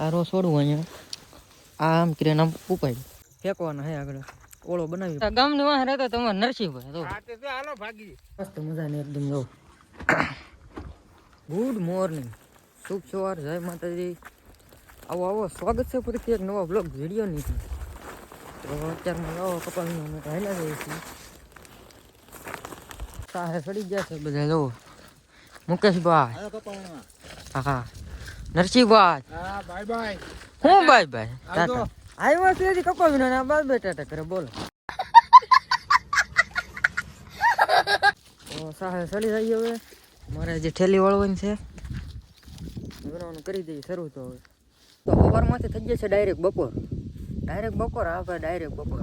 આ રો છોડવું અહીંયા. આ આમ કરીને આમ ઉપાડી ફેંકવાના હે આગળ. ઓળો બનાવી. ગામની વાહ રહેતો તમારે નરસિંહભાઈ તો. હાલો ભાગી. મસ્ત મજાની એકદમ જો. ગુડ મોર્નિંગ શુભ સવાર જય માતાજી. આવો આવો. સ્વાગત છે ફરીથી એક નવા બ્લોગ વિડીયોની. તો અત્યારમાં આવો કપાલનું અમે પહેલા જઈએ છીએ. સાહે ચડી ગયા છે બધા જો. મુકેશભાઈ. હા હા. નરસિંહભાઈ હા બાય બાય હું બાય બાય. ટાટા આવ્યો છે હજી કપા વિના ના બાય બાય ટાટા કરે બોલો. તો સાહે સડી જાય હવે. મારે જે ઠેલી વાળવાની છે. બનાવવાનું કરી દઈએ શરૂ તો હવે. તો સવારમાંથી થઈ જશે ડાયરેક્ટ બપોર. ડાયરેક્ટ બપોર આપણે ડાયરેક્ટ બપોર.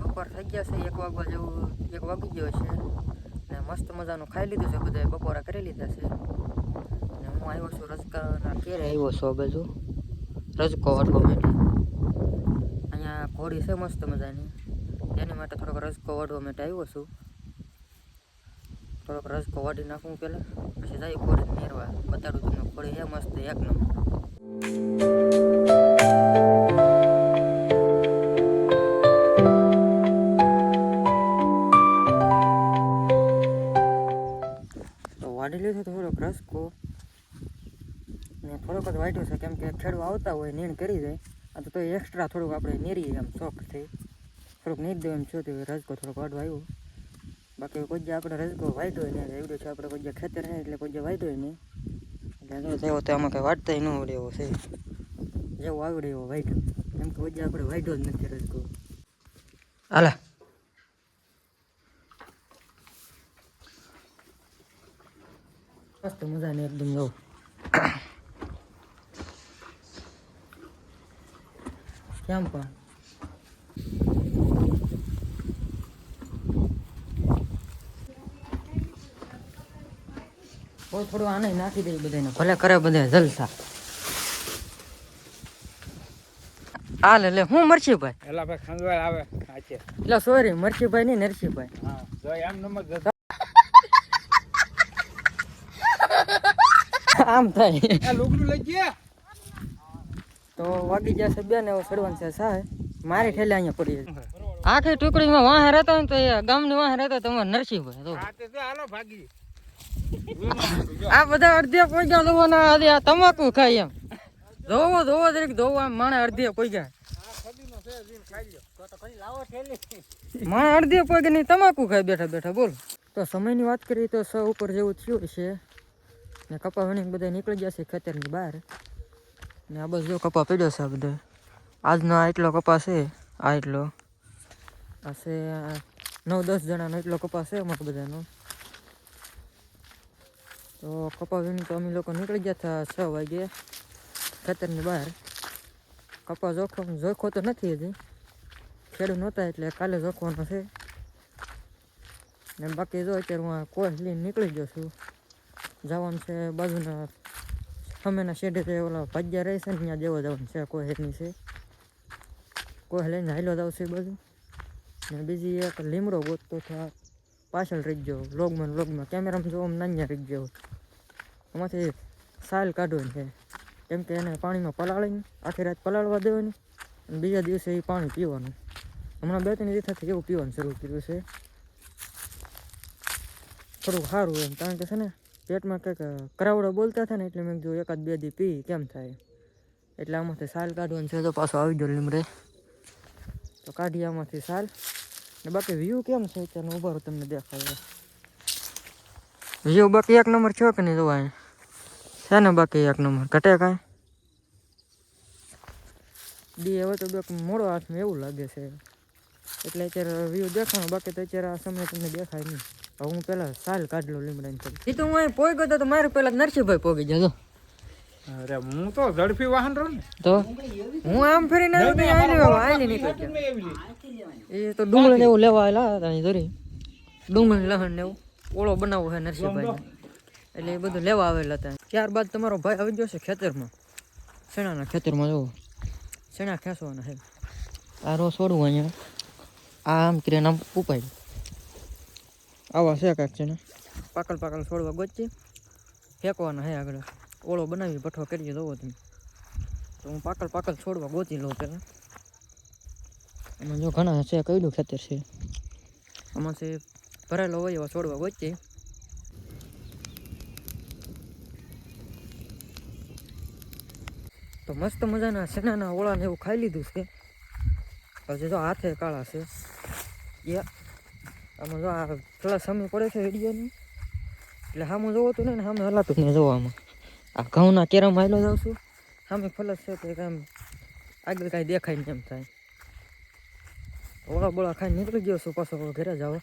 બપોર થઈ ગયા છે એક વાગવા જેવું એક વાગી ગયો છે. ને મસ્ત મજાનું ખાઈ લીધું છે બધાએ બપોરા કરી લીધા છું. કેરે આવ્યો છો બાજુ રજકો વાટવા માટે. અહીંયા ઘોડી છે મસ્ત મજાની. એની માટે થોડોક રજકો વાટવા માટે આવ્યો છું. થોડોક રજકો વાટી નાખું પહેલાં, પછી જાય ઘોડી મેરવા બતાડું તમને, ઘોડી છે મસ્ત, એક નંબર. વાટ્યો છે કેમ કે ખેડૂ આવતા હોય નીણ કરી જાય આ તો એક્સ્ટ્રા થોડુંક આપણે નીરીએ આમ શોખથી થોડુંક નીર દેવું એમ છું તો રસકો થોડોક વાડવા આવ્યો. બાકી કોઈ જે આપણે રસકો હોય નહીં એવડો છે આપણે કોઈ જે ખેતર નહીં એટલે કોઈ જે વાટ્યો નહીં એટલે જેવો તો આમાં કંઈ વાટતા ન આવડે એવો છે. જેવો આવડે એવો વાઢ્યો. કેમ કે કોઈ આપણે વાઢ્યો જ નથી રજકો. હાલા. મસ્ત મજાની એકદમ જો. કેમ પણ થોડું આને નાખી દઈએ બધાને ભલે કરે બધા જલસા હું મરશીભાઈ એલા ભાઈ ખંજવાળ આવે એટલે સોરી મરશીભાઈ નહીં નરસિંહભાઈ હા જો એમ નંબર આમ થાય આ લુગડું લઈ ગયા તો વાગી ગયા છે ને એવો સડવાન છે સાહેબ. મારી ઠેલે અહીંયા પડી જાય આખી ટુકડીમાં વાહ રહેતો ને તો એ ગામની વાહ રહેતો તમારે નરસિંહભાઈ તો. આ હાલો ભાગી. આ બધા અડધે કોઈ ગયા લોકોના આજે આ તમાકુ ખાય એમ. ધોવો ધોવો દરેક ધોવો આમ માણે અડધે કોઈ ગયા માણે અડધે કોઈ ગયા નહીં તમાકુ ખાય બેઠા બેઠા બોલ. તો સમયની વાત કરીએ તો સ ઉપર જેવું થયું છે. ને કપા વણી બધા નીકળી ગયા છે ખેતરની બહાર. ને આ બસ જો કપા પડ્યો છે આ બધો. આજનો આ એટલો કપા છે આ એટલો. આ છે નવ દસ જણાનો એટલો કપા છે અમારા બધાનો. તો કપા વીણી તો અમે લોકો નીકળી ગયા હતા છ વાગે ખેતરની બહાર. કપા જોખો જોખો તો નથી હજી. ખેડૂત નહોતા એટલે કાલે જોખવાનો છે. ને બાકી જો અત્યારે હું કોઈ લઈને નીકળી ગયો છું. જવાનું છે બાજુના સામેના શેડે તે ઓલા ભાગ્યા રહે છે ને ત્યાં જેવો જવાનું છે, કોઈ હેરની છે. કોઈ લઈને હાઈલો જ આવશે બાજુ ને બીજી એક લીમડો ગોતતો થા પાછળ રહી ગયો લોગમાં લોગમાં કેમેરામાં જો આમ નાન્યા રહી ગયો. એમાંથી સાલ કાઢવાની છે. કેમ કે એને પાણીમાં પલાળીને આખી રાત પલાળવા દેવાની અને બીજા દિવસે એ પાણી પીવાનું. હમણાં બે ત્રણ દિવસથી એવું પીવાનું શરૂ કર્યું છે. થોડુંક સારું એમ, કારણ કે છે ને પેટમાં કંઈક કરાવડો બોલતા હતા ને એટલે મેં કીધું, એકાદ બે દી પી, કેમ થાય? એટલે આમાંથી સાલ કાઢવાનું છે, તો પાછો આવી ગયો લીમડે. તો કાઢી આમાંથી સાલ. ને બાકી વ્યૂ કેમ છે અત્યારનો? ઉભારો તમને દેખાય. વ્યૂ બાકી એક નંબર છે કે નહીં જોવાય છે ને બાકી એક નંબર? ઘટે કાંઈ? દી હવે તો બે મોડો હાથમાં એવું લાગે છે. એટલે અત્યારે વ્યૂ દેખાણો, બાકી તો અત્યારે આ સમય તમને દેખાય નહીં. હું પેલા સાલ કાઢ લીમડા એ તો હું અહીં પોઈ ગયો તો મારે પેલા નરસિંહભાઈ પોગી જતો અરે હું તો ઝડપી વાહન રહું ને. તો હું આમ ફરીને બાબા, આયલી નીકળી એ તો ડુંગળી ને એવું લેવા આવેલા હતા અહીં જોરી ડુંગળી લહણ ને એવું. ઓળો બનાવવો છે નરસિંહભાઈ એટલે એ બધું લેવા આવેલા હતા. ત્યારબાદ તમારો ભાઈ આવી ગયો છે ખેતરમાં. શેણાના ખેતરમાં જુઓ શેણા ખેંચવાના છે. આ રો છોડવું અહીંયા. આ આમ કરીને આમ ઉપાય આવા છે છે ને. પાકલ પાકલ છોડવા ગોચી ફેંકવાના હે આગળ. ઓળો બનાવી, ભઠ્ઠો કરીએ દો તમે તો હું પાકલ પાકલ છોડવા ગોચી લઉં પહેલાં. એમાં જો ઘણા છે કયું ખેતર છે. આમાં છે ભરેલો હોય એવા છોડવા ગોચી તો મસ્ત મજાના શેનાના ઓળાને એવું ખાઈ લીધું છે. પછી જો હાથે કાળા છે. યા આમાં જો આ થોડા સમય પડે છે વિડીયોની એટલે સામે જોવો હતું ને સામે હલાતું જ નહીં જોવામાં. આ ઘઉંના કેરામાં હાલો જાઉં છું. સામે ફલસ છે તો કાંઈ આગળ કાંઈ દેખાય નહીં એમ થાય. ઓળા બોળા ખાઈ નીકળી ગયો છું પાછો ઘરે જાવ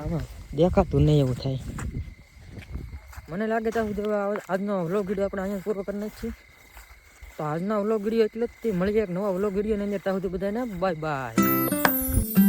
આમાં દેખાતું નહીં એવું થાય. મને લાગે ત્યાં સુધી આજનો વ્લોગ વીડિયો આપણે અહીંયા પૂરો કરી નાખીએ. તો આજના વ્લોગ વીડિયો એટલે જ તે જાય એક નવા વ્લોગ વિડીયોની અંદર. ત્યાં સુધી બધાને બાય બાય